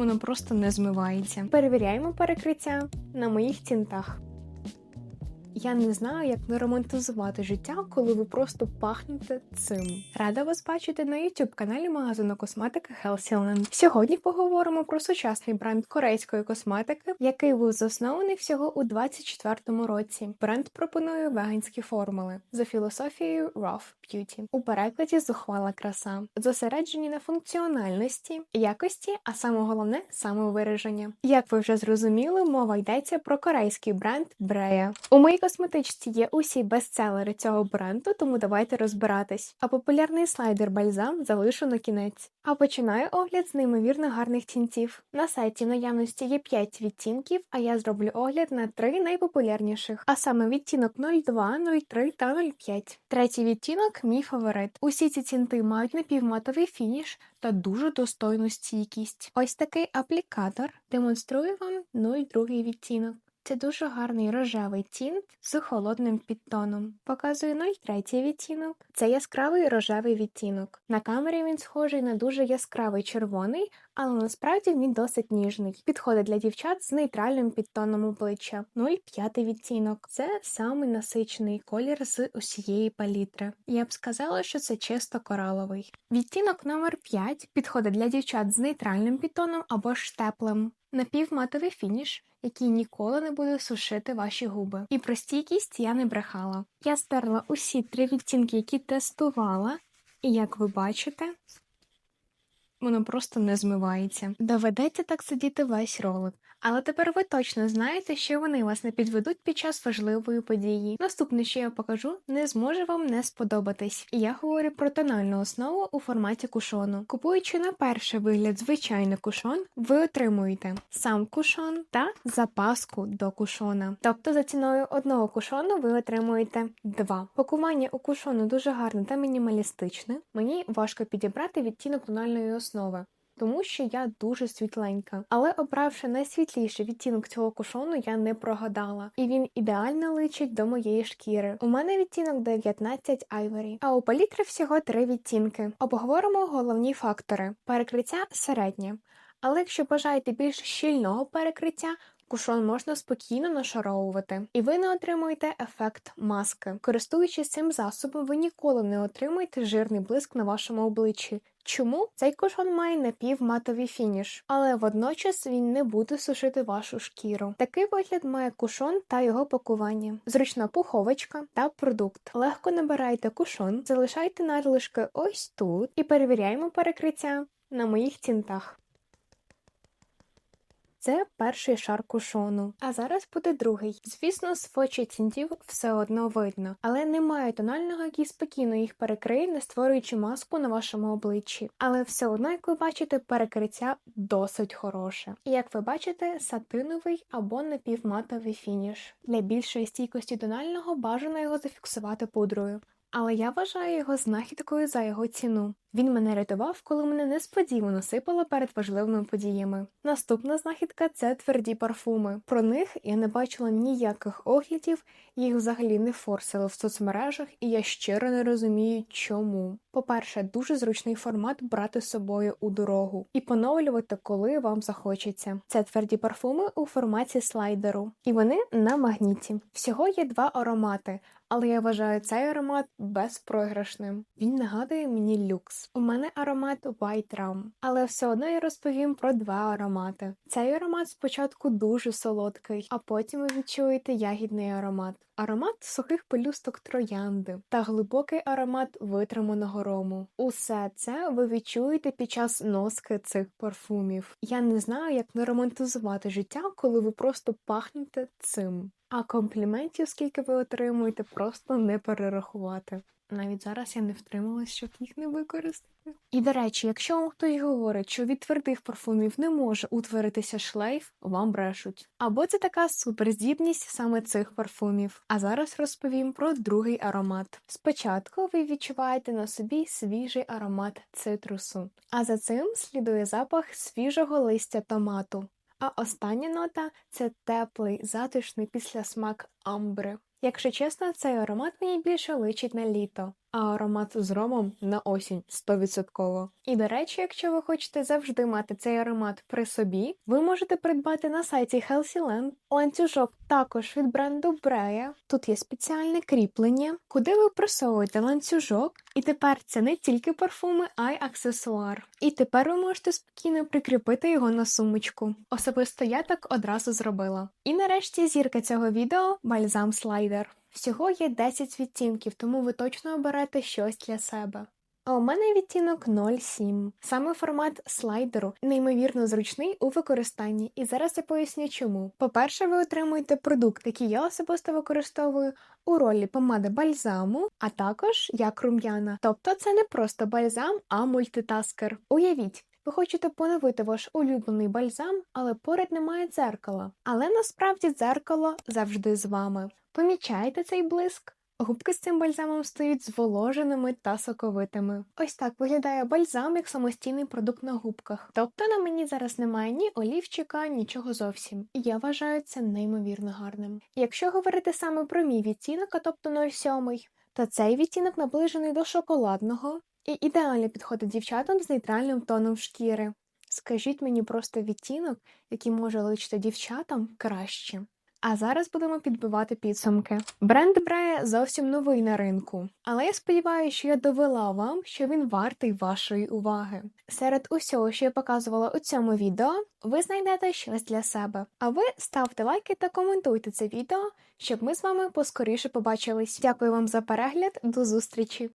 Воно просто не змивається. Перевіряємо перекриття на моїх тінтах. Я не знаю, як не романтизувати життя, коли ви просто пахнете цим. Рада вас бачити на youtube каналі магазину косметики Healthyland. Сьогодні поговоримо про сучасний бренд корейської косметики, який був заснований всього у 24-му році. Бренд пропонує веганські формули за філософією Rough Beauty. У перекладі зухвала краса, зосереджені на функціональності, якості, а саме головне самовираження. Як ви вже зрозуміли, мова йдеться про корейський бренд Брея. У моїй косметичці є усі бестселери цього бренду, тому давайте розбиратись. А популярний слайдер бальзам залишу на кінець. А починаю огляд з неймовірно гарних тінців. На сайті наявності є 5 відтінків, а я зроблю огляд на 3 найпопулярніших, а саме відтінок 02, 03 та 05. Третій відтінок мій фаворит. Усі ці тінти мають напівматовий фініш та дуже достойну стійкість. Ось такий аплікатор демонструю вам 02 відтінок. Це дуже гарний рожевий тінт з холодним підтоном. Показую 03 відтінок. Це яскравий рожевий відтінок. На камері він схожий на дуже яскравий червоний, але насправді він досить ніжний. Підходить для дівчат з нейтральним підтоном обличчя. 05 відтінок. Це самий насичений колір з усієї палітри. Я б сказала, що це чисто кораловий. Відтінок номер 5 підходить для дівчат з нейтральним підтоном або ж теплим. Напівматовий фініш, який ніколи не буде сушити ваші губи. І про стійкість я не брехала. Я стерла усі три відтінки, які тестувала, і як ви бачите, воно просто не змивається. Доведеться так сидіти весь ролик. Але тепер ви точно знаєте, що вони вас не підведуть під час важливої події. Наступне, що я покажу, не зможе вам не сподобатись. Я говорю про тональну основу у форматі кушону. Купуючи на перший вигляд звичайний кушон, ви отримуєте сам кушон та запаску до кушона. Тобто за ціною одного кушону ви отримуєте два. Пакування у кушону дуже гарне та мінімалістичне. Мені важко підібрати відтінок тональної основи тому що я дуже світленька. Але обравши найсвітліший відтінок цього кушону, я не прогадала, і він ідеально личить до моєї шкіри. У мене відтінок 19 Ivory, а у палітри всього три відтінки. Обговоримо головні фактори: перекриття середнє. Але якщо бажаєте більш щільного перекриття, Кушон можна спокійно нашаровувати, і ви не отримуєте ефект маски. Користуючись цим засобом, ви ніколи не отримаєте жирний блиск на вашому обличчі. Чому цей кушон має напівматовий фініш, але водночас він не буде сушити вашу шкіру. Такий вигляд має кушон та його пакування, зручна пуховочка та продукт. Легко набирайте кушон, залишайте надлишки ось тут і перевіряємо перекриття на моїх тінтах. Це перший шар кушону, а зараз буде другий. Звісно, з фочі тінтів все одно видно, але немає тонального, який спокійно їх перекриє, не створюючи маску на вашому обличчі. Але все одно, як ви бачите, перекриття досить хороше. І як ви бачите, сатиновий або напівматовий фініш. Для більшої стійкості тонального бажано його зафіксувати пудрою. Але я вважаю його знахідкою за його ціну. Він мене рятував, коли мене несподівано сипало перед важливими подіями. Наступна знахідка це тверді парфуми. Про них я не бачила ніяких оглядів, їх взагалі не форсили в соцмережах, і я щиро не розумію, чому. По-перше, дуже зручний формат брати з собою у дорогу і поновлювати, коли вам захочеться. Це тверді парфуми у форматі слайдеру, і вони на магніті. Всього є два аромати. Але я вважаю цей аромат безпрограшним. Він нагадує мені люкс. У мене аромат White Rum, але все одно я розповім про два аромати. Цей аромат спочатку дуже солодкий, а потім ви відчуєте ягідний аромат. Аромат сухих пелюсток троянди та глибокий аромат витриманого рому. Усе це ви відчуєте під час носки цих парфумів. Я не знаю, як не романтизувати життя, коли ви просто пахнете цим. А компліментів, скільки ви отримуєте, просто не перерахувати. Навіть зараз я не втрималась, щоб їх не використати. І до речі, якщо вам хтось говорить, що від твердих парфумів не може утворитися шлейф, вам брешуть. Або це така суперздібність саме цих парфумів. А зараз розповім про другий аромат. Спочатку ви відчуваєте на собі свіжий аромат цитрусу, а за цим слідує запах свіжого листя томату. А остання нота це теплий, затишний післясмак амбри. Якщо чесно, цей аромат мені більше личить на літо. А аромат з ромом на осінь 100%. І до речі, якщо ви хочете завжди мати цей аромат при собі, ви можете придбати на сайті Healthyland ланцюжок також від бренду Breya. Тут є спеціальне кріплення, куди ви просовуєте ланцюжок, і тепер це не тільки парфуми, а й аксесуар. І тепер ви можете спокійно прикріпити його на сумочку. Особисто я так одразу зробила. І нарешті зірка цього відео бальзам слайдер. Всього є 10 відтінків, тому ви точно оберете щось для себе. А у мене відтінок 07. Саме формат слайдеру неймовірно зручний у використанні, і зараз я поясню чому. По-перше, ви отримуєте продукт, який я особисто використовую у ролі помади бальзаму, а також як рум'яна. Тобто це не просто бальзам, а мультитаскер. Уявіть. Ви хочете поновити ваш улюблений бальзам, але поряд немає дзеркала. Але насправді дзеркало завжди з вами. Помічаєте цей блиск? Губки з цим бальзамом стають зволоженими та соковитими. Ось так виглядає бальзам як самостійний продукт на губках. Тобто на мені зараз немає ні олівчика, нічого зовсім. Я вважаю це неймовірно гарним. Якщо говорити саме про мій відтінок, а тобто 07, то цей відтінок наближений до шоколадного і ідеально підходить дівчатам з нейтральним тоном шкіри. Скажіть мені просто відтінок, який може личити дівчатам краще. А зараз будемо підбивати підсумки. Бренд Брея зовсім новий на ринку, але я сподіваюся, що я довела вам, що він вартий вашої уваги. Серед усього, що я показувала у цьому відео, ви знайдете щось для себе. А ви ставте лайки та коментуйте це відео, щоб ми з вами поскоріше побачились. Дякую вам за перегляд, до зустрічі!